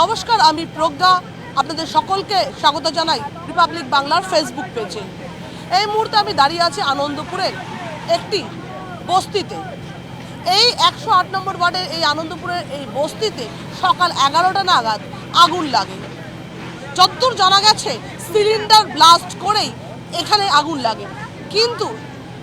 নমস্কার, আমি প্রজ্ঞা। আপনাদের সকলকে স্বাগত জানাই রিপাবলিক বাংলার ফেসবুক পেজে এই মুহূর্তে আমি দাঁড়িয়ে আছি আনন্দপুরের একটি বস্তিতে। এই একশো আট নম্বর ওয়ার্ডের এই আনন্দপুরের এই বস্তিতে সকাল এগারোটা নাগাদ আগুন লাগে। যতদূর জানা গেছে, সিলিন্ডার ব্লাস্ট করেই এখানে আগুন লাগে। কিন্তু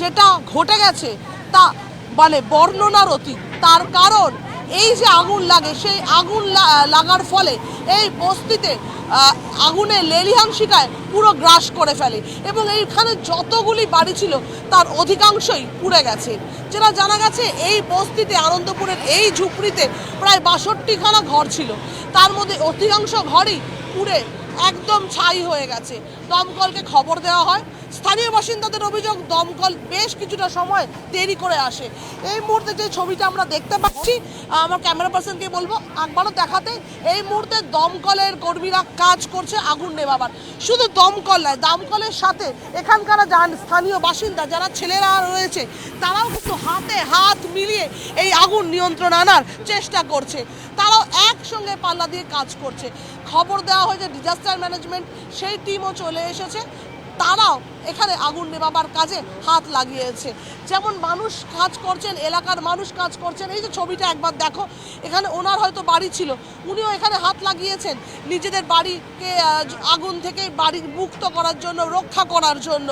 যেটা ঘটে গেছে তা মানে বর্ণনার অতীত। তার কারণ এই যে আগুন লাগে, সেই আগুন লাগার ফলে এই বস্তিতে আগুনে লেলিহান শিকায় পুরো গ্রাস করে ফেলে এবং এইখানে যতগুলি বাড়ি ছিল তার অধিকাংশই পুড়ে গেছে। যেটা জানা গেছে, এই বস্তিতে আনন্দপুরের এই ঝুপড়িতে প্রায় বাষট্টিখানা ঘর ছিল। তার মধ্যে অধিকাংশ ঘরই পুড়ে একদম ছাই হয়ে গেছে। দমকলকে খবর দেওয়া হয়। স্থানীয় বাসিন্দাদের অভিযোগ, দমকল বেশ কিছুটা সময় দেরি করে আসে। এই মুহূর্তে যে ছবিটা আমরা দেখতে পাচ্ছি, আমার ক্যামেরা পার্সনকে বলব একবারও দেখাতে, এই মুহূর্তে দমকলের কর্মীরা কাজ করছে আগুন নেভাবার। শুধু দমকল নয়, দমকলের সাথে এখানকার যান স্থানীয় বাসিন্দা, যারা ছেলেরা রয়েছে, তারাও কিন্তু হাতে হাত মিলিয়ে এই আগুন নিয়ন্ত্রণ আনার চেষ্টা করছে। তারাও একসঙ্গে পাল্লা দিয়ে কাজ করছে। খবর দেওয়া হয়েছে ডিজাস্টার ম্যানেজমেন্ট সেই টিমও চলে এসেছে। তারাও এখানে আগুন নেভাবার কাজে হাত লাগিয়েছে। যেমন মানুষ কাজ করছেন, এলাকার মানুষ কাজ করছেন, এই যে ছবিটা একবার দেখো, এখানে ওনার হয়তো বাড়ি ছিল, উনিও এখানে হাত লাগিয়েছেন নিজেদের বাড়িকে আগুন থেকে বাড়ি মুক্ত করার জন্য, রক্ষা করার জন্য।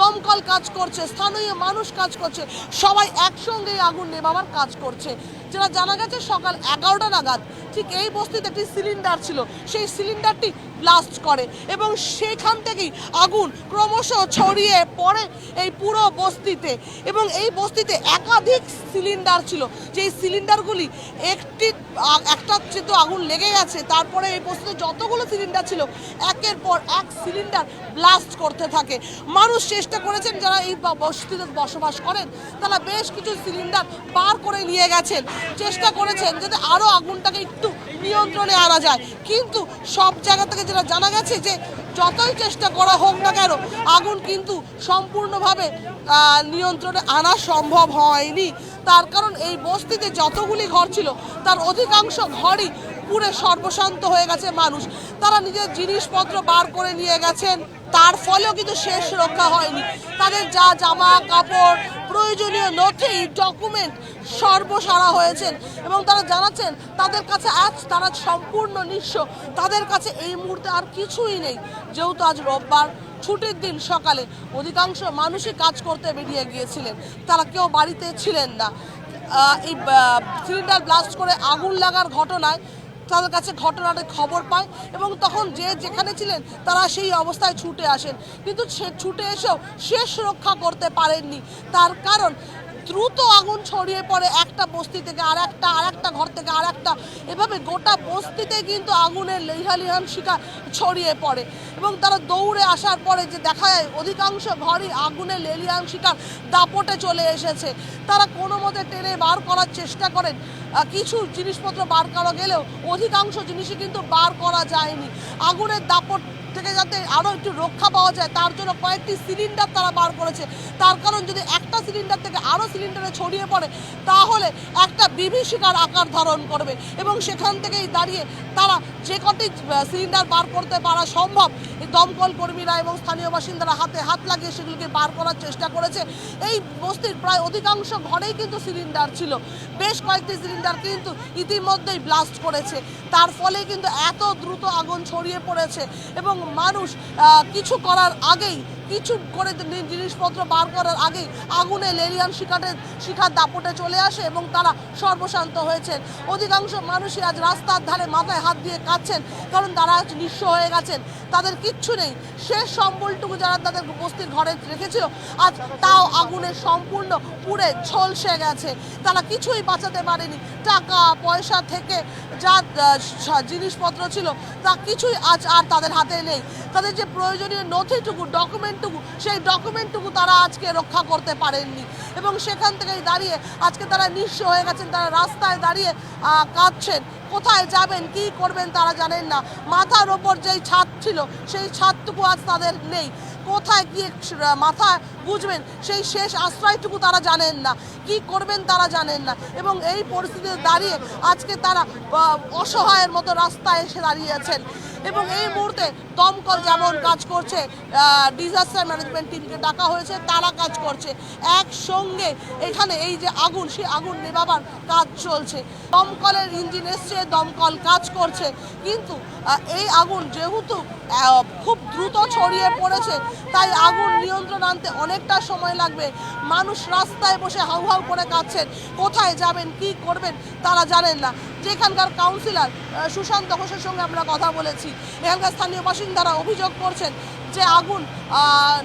দমকল কাজ করছে, স্থানীয় মানুষ কাজ করছে, সবাই একসঙ্গে আগুন নেভাবার কাজ করছে। যেটা জানা গেছে সকাল এগারোটা নাগাদ, ঠিক এই বস্তিতে একটি সিলিন্ডার ছিল। সেই সিলিন্ডারটি ব্লাস্ট করে এবং সেখান থেকেই আগুন ক্রমশ ছড়িয়ে পড়ে এই পুরো বস্তিতে। এবং এই বস্তিতে একাধিক সিলিন্ডার ছিল। যেই সিলিন্ডারগুলি একটি, একটা যেহেতু আগুন লেগে গেছে, তারপরে এই বস্তিতে যতগুলো সিলিন্ডার ছিল, একের পর এক সিলিন্ডার ব্লাস্ট করতে থাকে। মানুষ চেষ্টা করেছেন যারা এই বস্তিতে বসবাস করেন, তারা বেশ কিছু সিলিন্ডার বার করে নিয়ে গেছেন। চেষ্টা করেছেন যাতে আরও আগুনটাকে একটু নিয়ন্ত্রণে আনা যায়। কিন্তু সব জায়গা থেকে যেটা জানা গেছে যে যতই চেষ্টা করা হোক না কেন, আগুন কিন্তু সম্পূর্ণভাবে নিয়ন্ত্রণে আনা সম্ভব হয়নি। তার কারণ এই বস্তিতে যতগুলি ঘর ছিল, তার অধিকাংশ ঘরই পুরে সর্বশান্ত হয়ে গেছে মানুষ। তারা নিজের জিনিসপত্র বার করে নিয়ে গেছেন। তার ফলেও কিন্তু শেষ রক্ষা হয়নি। তাদের যা জামা কাপড় প্রয়োজনীয় নথি ডকুমেন্ট সর্বসারা হয়েছেন এবং তারা জানাচ্ছেন, তাদের কাছে আজ তারা সম্পূর্ণ নিঃস্ব। তাদের কাছে এই মুহূর্তে আর কিছুই নেই। যেহেতু আজ রোববার, ছুটির দিন সকালে অধিকাংশ মানুষই কাজ করতে বেরিয়ে গিয়েছিলেন। তারা কেউ বাড়িতে ছিলেন না। এই সিলিন্ডার ব্লাস্ট করে আগুন লাগার ঘটনায় তাদের কাছে ঘটনাটা খবর পায় এবং তখন যে যেখানে ছিলেন তারা সেই অবস্থায় ছুটে আসেন। কিন্তু সে ছুটে এসেও শেষ রক্ষা করতে পারেননি। তার কারণ দ্রুত আগুন ছড়িয়ে পড়ে একটা বস্তি থেকে আর একটা আর একটা ঘর থেকে আর একটা এভাবে গোটা বস্তিতে কিন্তু আগুনের লেহালিহান শিকার ছড়িয়ে পড়ে। এবং তারা দৌড়ে আসার পরে যে দেখা যায়, অধিকাংশ ঘরই আগুনের লেলিয়ান শিকার দাপটে চলে এসেছে। তারা কোনো মতে টেনে বার করার চেষ্টা করেন। কিছু জিনিসপত্র বার করা গেলেও অধিকাংশ জিনিসই কিন্তু বার করা যায়নি। আগুনের দাপট থেকে যাতে আরও একটু রক্ষা পাওয়া যায়, তার জন্য কয়েকটি সিলিন্ডার তারা বার করেছে। তার কারণ যদি একটা সিলিন্ডার থেকে আরও সিলিন্ডারে ছড়িয়ে পড়ে, তাহলে একটা বিভীষিকার আকার ধারণ করবে এবং সেখান থেকেই দাঁড়িয়ে তারা যে কটি সিলিন্ডার বার করতে পারা সম্ভব দমকল কর্মীরা এবং স্থানীয় বাসিন্দারা হাতে হাত লাগিয়ে সেগুলিকে বার করার চেষ্টা করেছে। এই বস্তির প্রায় অধিকাংশ ঘরেই কিন্তু সিলিন্ডার ছিল। বেশ কয়েকটি সিলিন্ডার কিন্তু ইতিমধ্যেই ব্লাস্ট করেছে। তার ফলে কিন্তু এত দ্রুত আগুন ছড়িয়ে পড়েছে এবং মানুষ কিছু করার আগেই কিছু করে জিনিসপত্র বার করার আগেই আগুনে লেরিয়ান শিকারের শিখার দাপটে চলে আসে এবং তারা সর্বশান্ত হয়েছেন। অধিকাংশ মানুষই আজ রাস্তার ধারে মাথায় হাত দিয়ে কাঁদছেন, কারণ তারা আজ নিঃস্ব হয়ে গেছেন। তাদের কিচ্ছু নেই। শেষ সম্বলটুকু যারা তাদের বস্তির ঘরে রেখেছিল, আজ তাও আগুনে সম্পূর্ণ পুড়ে ঝলসে গেছে। তারা কিছুই বাঁচাতে পারেনি। টাকা, পয়সা থেকে যা জিনিসপত্র ছিল, তা কিছুই আজ আর তাদের হাতে নেই। তাদের যে প্রয়োজনীয় নথিটুকু ডকুমেন্টটুকু সেই ডকুমেন্টটুকু তারা আজকে রক্ষা করতে পারেননি। এবং সেখান থেকেই দাঁড়িয়ে, আজকে তারা নিঃস্ব হয়ে গেছেন, তারা রাস্তায় দাঁড়িয়ে কাঁদছেন। কোথায় যাবেন, কি করবেন তারা জানেন না। মাথার ওপর যেই ছাদ ছিল, সেই ছাদটুকু আজ তাদের নেই। কোথায় গিয়ে মাথা বুঝবেন, সেই শেষ আশ্রয়টুকু তারা জানেন না। কি করবেন তারা জানেন না। এবং এই পরিস্থিতিতে দাঁড়িয়ে আজকে তারা অসহায়ের মতো রাস্তায় এসে দাঁড়িয়েছেন এবং এই মুহূর্তে দমকল যেমন কাজ করছে ডিজাস্টার ম্যানেজমেন্ট টিমকে ডাকা হয়েছে, তারা কাজ করছে। একসঙ্গে এখানে এই যে আগুন, সেই আগুন নেভাবার কাজ চলছে। দমকলের ইঞ্জিন এসছে, দমকল কাজ করছে। কিন্তু এই আগুন যেহেতু খুব দ্রুত ছড়িয়ে পড়েছে, তাই আগুন নিয়ন্ত্রণ আনতে অনেকটা সময় লাগবে। মানুষ রাস্তায় বসে হাউ হাউ করে কাঁদছেন। কোথায় যাবেন, কি করবেন, তারা জানেন না। যেখানকার কাউন্সিলর সুশান্ত ঘোষের সঙ্গে আমরা কথা বলেছি। এখানকার স্থানীয় বাসিন্দারা অভিযোগ করছেন যে আগুন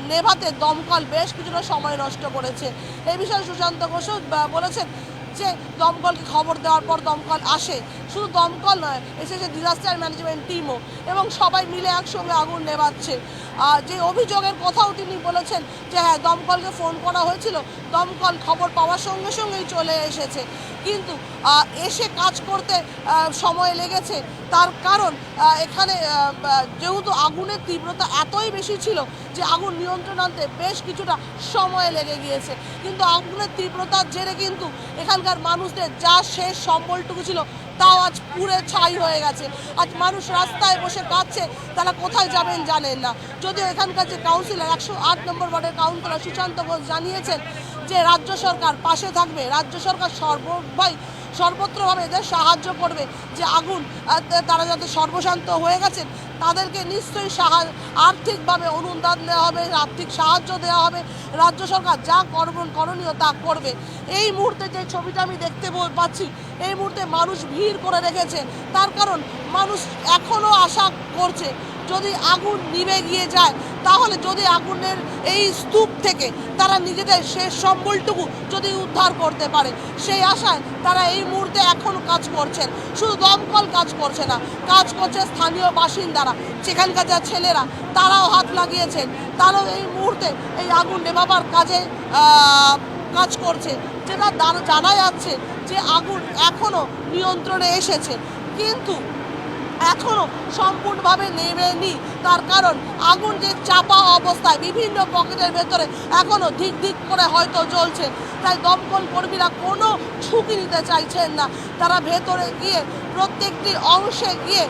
নেভাতে দমকল বেশ কিছুটা সময় নষ্ট করেছে। এই বিষয়ে সুশান্ত ঘোষ বলেছেন যে দমকলকে খবর দেওয়ার পর দমকল আসে। শুধু দমকল নয়, এসেছে ডিজাস্টার ম্যানেজমেন্ট টিমও এবং সবাই মিলে একসঙ্গে আগুন নেভাচ্ছে। আর যে অভিযোগের কথাও তিনি বলেছেন যে হ্যাঁ দমকলকে ফোন করা হয়েছিল, দমকল খবর পাওয়ার সঙ্গে সঙ্গেই চলে এসেছে। কিন্তু এসে কাজ করতে সময় লেগেছে। তার কারণ এখানে যেহেতু আগুনের তীব্রতা এতই বেশি ছিল যে, আগুন নিয়ন্ত্রণ আনতে বেশ কিছুটা সময় লেগে গিয়েছে। কিন্তু আগুনের তীব্রতার জেরে কিন্তু এখানকার মানুষদের যা শেষ সম্বলটুকু ছিল তাও আজ পুরে ছাই হয়ে গেছে। আজ মানুষ রাস্তায় বসে কাঁদছে, তারা কোথায় যাবেন জানেন না। যদিও এখানকার যে কাউন্সিলর একশো আট নম্বর ওয়ার্ডের কাউন্সিলর সুশান্ত ঘোষ জানিয়েছেন যে রাজ্য সরকার পাশে থাকবে। রাজ্য সরকার সর্বভাই, সর্বত্রভাবে এদের সাহায্য করবে যে আগুন তারা যাতে সর্বশান্ত হয়ে গেছেন। তাদেরকে নিশ্চয়ই সাহায্য আর্থিকভাবে অনুদান দেওয়া হবে, আর্থিক সাহায্য দেওয়া হবে। রাজ্য সরকার যা করবেন করণীয় তা করবে। এই মুহূর্তে যে ছবিটা আমি দেখতে পাচ্ছি, এই মুহূর্তে মানুষ ভিড় করে রেখেছে। তার কারণ মানুষ এখনও আশা করছে, যদি আগুন নিভে গিয়ে যায় তাহলে যদি আগুনের এই স্তূপ থেকে তারা নিজেদের শেষ সম্বলটুকু যদি উদ্ধার করতে পারে, সেই আশায় তারা এই মুহূর্তে এখন কাজ করছেন। শুধু দমকল কাজ করছে না, কাজ করছে স্থানীয় বাসিন্দারা। সেখানকার যা ছেলেরা, তারাও হাত লাগিয়েছেন। তারাও এই মুহূর্তে এই আগুন নেভাবার কাজে কাজ করছে। যেটা জানা যাচ্ছে যে আগুন এখনও নিয়ন্ত্রণে এসেছে। কিন্তু এখনও সম্পূর্ণভাবে নেমেনি। তার কারণ আগুন যে চাপা অবস্থায় বিভিন্ন পকেটের ভেতরে এখনও ধিক ধিক করে হয়তো জ্বলছে। তাই দমকল কর্মীরা কোনো ঝুঁকি নিতে চাইছেন না। তারা ভেতরে গিয়ে প্রত্যেকটি অংশে গিয়ে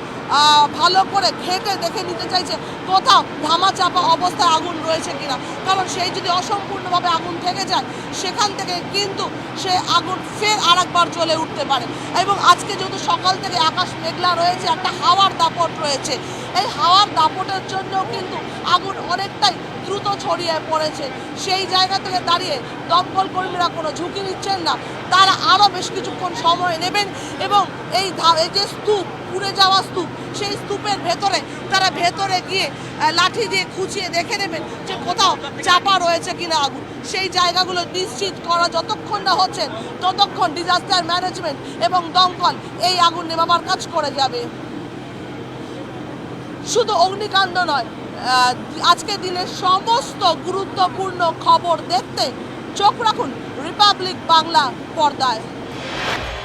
ভালো করে ঘেটে দেখে নিতে চাইছে। কোথাও ধামা চাপা অবস্থায় আগুন রয়েছে কিনা? কারণ সেই যদি অসম্পূর্ণভাবে আগুন থেকে যায়, সেখান থেকে কিন্তু সে আগুন ফের আরেকবার জ্বলে উঠতে পারে। এবং আজকে যেহেতু সকাল থেকে আকাশ মেঘলা রয়েছে, একটা হাওয়ার দাপট রয়েছে। এই হাওয়ার দাপটের জন্য কিন্তু আগুন অনেকটাই দ্রুত ছড়িয়ে পড়েছে। সেই জায়গা থেকে দাঁড়িয়ে দমকল কর্মীরা কোনো ঝুঁকি নিচ্ছেন না। তারা আরও বেশ কিছুক্ষণ সময় নেবেন এবং এই যে স্তূপ পুড়ে যাওয়া স্তূপ সেই স্তূপের ভেতরে তারা ভেতরে গিয়ে লাঠি দিয়ে খুঁচিয়ে দেখে নেবেন যে কোথাও চাপা রয়েছে কিনা আগুন। সেই জায়গাগুলো নিশ্চিত করা যতক্ষণ না হচ্ছে ততক্ষণ ডিজাস্টার ম্যানেজমেন্ট এবং দমকল এই আগুন নেভাবার কাজ করে যাবে। শুধু অগ্নিকাণ্ড নয় আহ, আজকের দিনের সমস্ত গুরুত্বপূর্ণ খবর দেখতে চোখ রাখুন রিপাবলিক বাংলা পর্দায়।